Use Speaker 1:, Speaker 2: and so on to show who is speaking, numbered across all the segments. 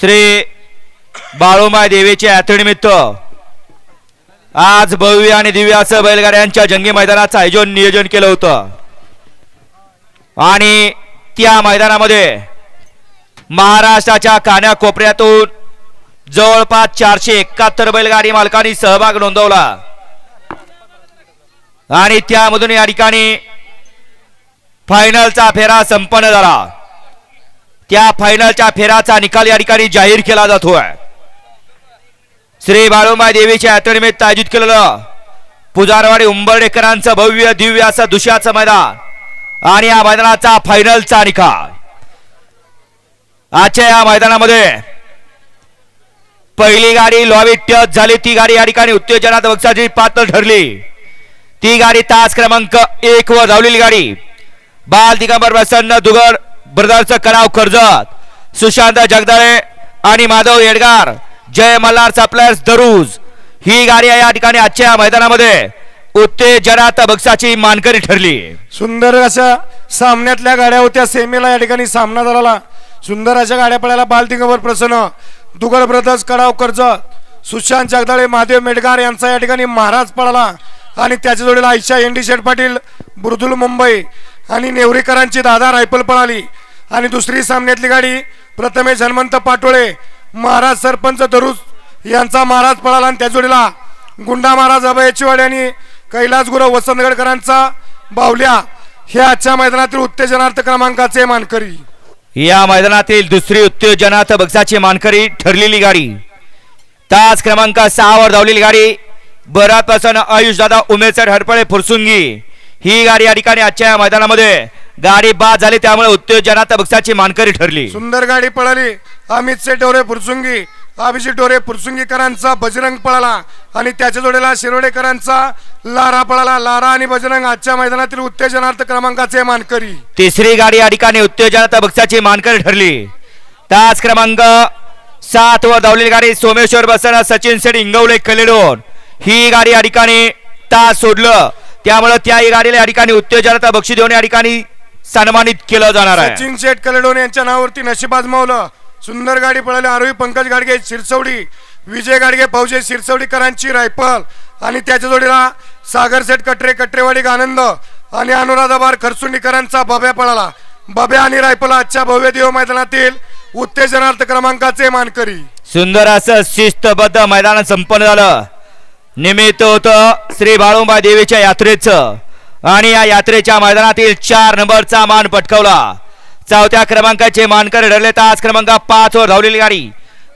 Speaker 1: श्री बाळूमाय देवीच्या यात्रेनिमित्त आज भव्य आणि दिव्य असं बैलगाड्यांच्या जंगी मैदानाचं आयोजन नियोजन केलं होतं. आणि त्या मैदानामध्ये महाराष्ट्राच्या कान्याकोपऱ्यातून जवळपास चारशे एकाहत्तर बैलगाडी मालकांनी सहभाग नोंदवला. आणि त्यामधून या ठिकाणी फायनलचा फेरा संपन्न झाला. त्या फायनलच्या फेराचा निकाल या ठिकाणी जाहीर केला जातोय. श्री बाळूमाय देवीच्या यात्रेनिमित्त आयोजित केलेलं पुजारवाडी उंबर्डेकरांचं भव्य दिव्य असं दुष्याचं मैदान आणि या मैदानाचा फायनलचा निकाल. आजच्या या मैदानामध्ये पहिली गाडी लॉबी टच झाली. ती गाडी या ठिकाणी उत्तेजनात बक्षाची पात्र ठरली. ती गाडी तास क्रमांक एक वर धावलेली गाडी. बाल दिगंबर प्रसन्न दुगर ब्रदरचा कडाव कर्जत. सुशांत जगदाळे आणि माधव येडगार. जय मल्हार सप्लायर्स दरुज ही गाडी या ठिकाणी आजच्या मैदानामध्ये उत्तेजनात बक्षाची मानकरी ठरली.
Speaker 2: सुंदर अशा सामन्यातल्या गाड्या होत्या सेमीला या ठिकाणी सामना झाला सुंदर अशा गाड्या पडायला बालदिंगवर प्रसन्न. दुगड ब्रदर्स कडाव कर्जत. सुशांत जगदाळे महादेव मेडगार यांचा या ठिकाणी महाराज पडला आणि त्याच्या जोडीला आयशा एंडी शेठ पाटील बुर्दुल मुंबई. आणि नेवरीकरांची दादा रायफल पळाली आणि दुसरी सामन्यातली गाडी प्रथमेश हनुमंत पाटोळे महाराज सरपंच दरुज यांचा महाराज पळाला आणि त्या जोडीला गुंडा महाराज अभयचीवाडी आणि कैलास गुरु वसंतगडकरांचा बावल्या. हे आजच्या मैदानातील उत्तेजनार्थ क्रमांकाचे मानकरी.
Speaker 1: या मैदानातील दुसरी उत्तेजनार्थ बक्षाची मानकरी ठरलेली गाडी. तास क्रमांक सहावर धावलेली गाडी. बरात आयुष दादा उमेसर हरपळे फुरसुंगी. ही गाडी या ठिकाणी आजच्या या मैदानामध्ये गाडी बाद झाली त्यामुळे उत्तेजनात बक्षाची मानकरी ठरली.
Speaker 2: सुंदर गाडी पळाली. अमित से डोरे फुरसुंगी. अभिजित डोरे फुरसुंगीकरांचा बजरंग पळाला आणि त्याच्या जोडीला शिरोडेकरांचा लारा पळाला. लारा आणि बजरंग आजच्या मैदानातील उत्तेजनार्थ क्रमांकाचे मानकरी.
Speaker 1: तिसरी गाडी या ठिकाणी उत्तेजनात बक्षाची मानकरी ठरली. तास क्रमांक सात वर धावलेली गाडी सोमेश्वर बसन सचिन सेठ इंगवले कलेडोन. ही गाडी या ठिकाणी तास सोडलं. त्यामुळे त्या गाडीला या ठिकाणी उत्तेजनात बक्षी देऊन या ठिकाणी सन्मानित केलं जाणार आहे.
Speaker 2: सचिन शेठ कलेडोन यांच्या नावावरती नशीब आजमावलं. सुंदर गाडी पळाली. आरोही पंकज गाडगे शिरसवडी. विजय गाडगे फौजे शिरसवडीकरांची रायफल. आणि त्याच्या जोडीला सागर सेठ कटरे कटरेवाडी आनंद. आणि अनुराधाबार खरसुंडीकरांचा बब्या पळाला. बब्या आणि रायफल आजच्या भव्य देव मैदानातील उत्तेजनार्थ क्रमांकाचे मानकरी.
Speaker 1: सुंदर असं शिस्तबद्ध मैदान संपन्न झालं. निमित्त होतं श्री बाळुंबा देवीच्या यात्रेचं. आणि या यात्रेच्या मैदानातील चार नंबरचा मान पटकवला. चौथ्या क्रमांकाचे मानकर ठरले तास क्रमांक पाच वर धावलेली गाडी.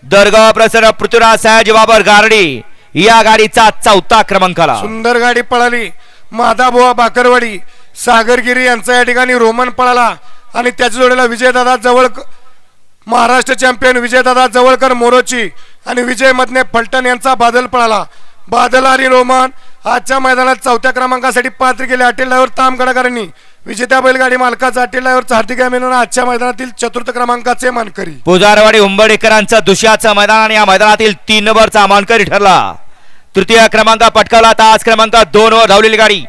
Speaker 1: दरगाव प्रसन्न पृथ्वीराज सयाजी बाबर गारडी या गाडीचा चौथा क्रमांकाला.
Speaker 2: सुंदर गाडी पळाली. माधाबुवा बाकरवाडी सागरगिरी यांचा या ठिकाणी रोमन पळाला. आणि त्याच्या जोडीला विजयदादा जवळ महाराष्ट्र चॅम्पियन विजयदादा जवळकर मोरोची आणि विजय मधने फलटण यांचा बादल पळाला. बादल आणि रोमन आजच्या मैदानात चौथ्या क्रमांकासाठी पात्र केले अटील ड्रायव्हर तामगडाकरांनी विजेत्या बैलगाडी मालकाचा अटील ड्रायव्हरचा हार्दिक अभिनंदन आजच्या मैदानातील चतुर्थ क्रमांकाचे मानकरी.
Speaker 1: पुजारवाडी उंबडेकरांचं दुष्याचं मैदान आणि या मैदानातील तीन नंबरचा मानकरी ठरला. तृतीय क्रमांक पटकावला तास क्रमांक दोन वर धावलेली गाडी.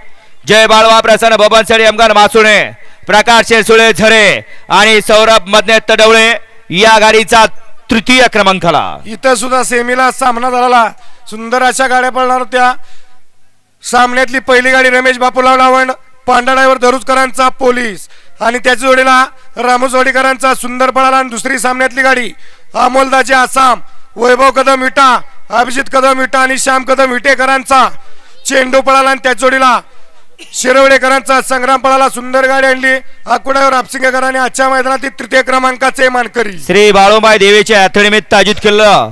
Speaker 1: जय बाळवा प्रसन्न बबन सडी अमगार मासुणे प्रकाश शेरसुळे झरे आणि सौरभ मधने तडवळे या गाडीचा तृतीय क्रमांकाला.
Speaker 2: इथं सुद्धा सेमीला सामना झाला सुंदर अशा गाड्या पळणार होत्या. सामन्यातली पहिली गाडी रमेश बापूला लावण पांढरा ड्रायव्हर दरुजकरांचा पोलीस. आणि त्याच्या जोडीला रामोसवाडीकरांचा सुंदर पळाला आणि दुसरी सामन्यातली गाडी अमोलदाचे आसाम वैभव कदम विटा अभिजित कदम विटा आणि श्याम कदम विटेकरांचा चेंडू पळाला आणि त्या जोडीला शिरवडेकरांचा संग्राम पळाला. सुंदर गाडी आणली. आकुड्यावर आपसिंगेकरांनी आजच्या मैदानातील तृतीय क्रमांकाचे मानकरी.
Speaker 1: श्री बाळूमाई देवीच्या यात्रेनिमित्त आयोजित केलं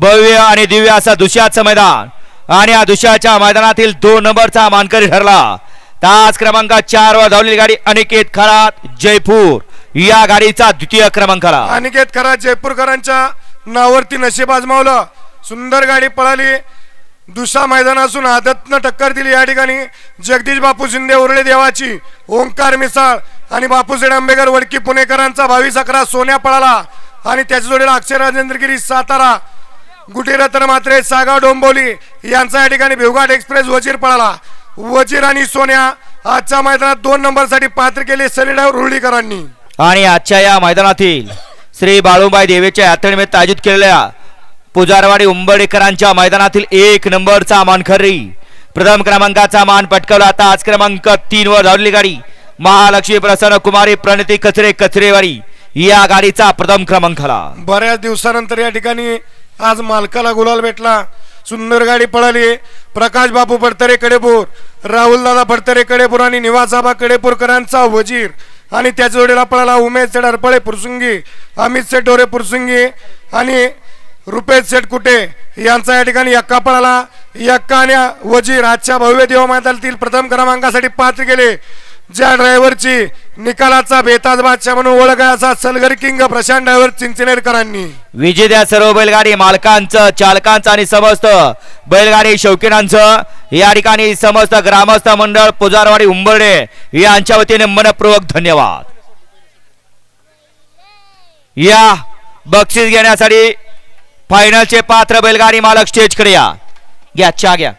Speaker 1: भव्य आणि दिव्य असं दुष्याचं मैदान. आणि या दुष्याच्या मैदानातील दोन नंबरचा मानकरी ठरला. तास क्रमांक चार वर धावलेली गाडी अनिकेत खरात जयपूर. या गाडीचा द्वितीय क्रमांकाला
Speaker 2: अनिकेत खरा जयपूरकरांच्या नावावरती नशीब आजमावलं. सुंदर गाडी पळाली. दुसरा मैदान असून आदतनं टक्कर दिली या ठिकाणी. जगदीश बापू शिंदे उरळे देवाची. ओंकार मिसाळ आणि बापूसेठ आंबेकर वडकी पुणेकरांचा भावी अकरा सोन्या पळाला. आणि त्याच्या जोडीला अक्षय राजेंद्रगिरी सातारा. गुटीरत्न मात्रे सागाव डोंबोली. यांचा या ठिकाणी भिवघाट एक्सप्रेस वजीर पळाला. वजीर आणि सोन्या आजच्या मैदानात दोन नंबरसाठी पात्र केले सनीडाव रुळीकरांनी.
Speaker 1: आणि आजच्या या मैदानातील श्री बाळूबाई देवीच्या यात्रेनिमित्त आयोजित केलेल्या पुजारवाडी उंबडेकरांच्या मैदानातील एक नंबरचा मानखरी प्रथम क्रमांकाचा मान पटकावला. आता आज क्रमांक तीन वर धावलेली गाडी. महालक्ष्मी प्रसन्न कुमारी प्रणिती कचरे कचरेवारी या गाडीचा प्रथम क्रमांक आला.
Speaker 2: बऱ्याच दिवसानंतर या ठिकाणी आज मालकाला गुलाल भेटला. सुंदर गाडी पळाली. प्रकाश बापू पडतरे कडेपूर राहुल दादा पडतरे कडेपूर आणि निवासाबा कडेपूरकरांचा वजीर. आणि त्याच जोडीला पळाला उमेश सेठ अरपळे पुरसुंगी. अमित सेठ डोरे पुरसुंगी. आणि रुपेश सेठ कुटे यांचा या ठिकाणी यक्का पळाला. यक्का आणि वजीर आजच्या भव्य देव मैदानातील प्रथम क्रमांकासाठी पात्र गेले. ज्या ड्रायव्हरची निकालाचा बेताज बादशाह म्हणून ओळख आहे असा सलगर किंग प्रशांत ड्रायव्हर चिंचनेरकरांनी
Speaker 1: विजेत्या सर्व बैलगाडी मालकांचं चालकांचं आणि समस्त बैलगाडी शौकीनांचं. या ठिकाणी समस्त ग्रामस्थ मंडळ पुजारवाडी उंबर्डे यांच्या वतीने मनपूर्वक धन्यवाद. या बक्षीस घेण्यासाठी फायनलचे पात्र बैलगाडी मालक स्टेजकडे या. घ्या चा घ्या.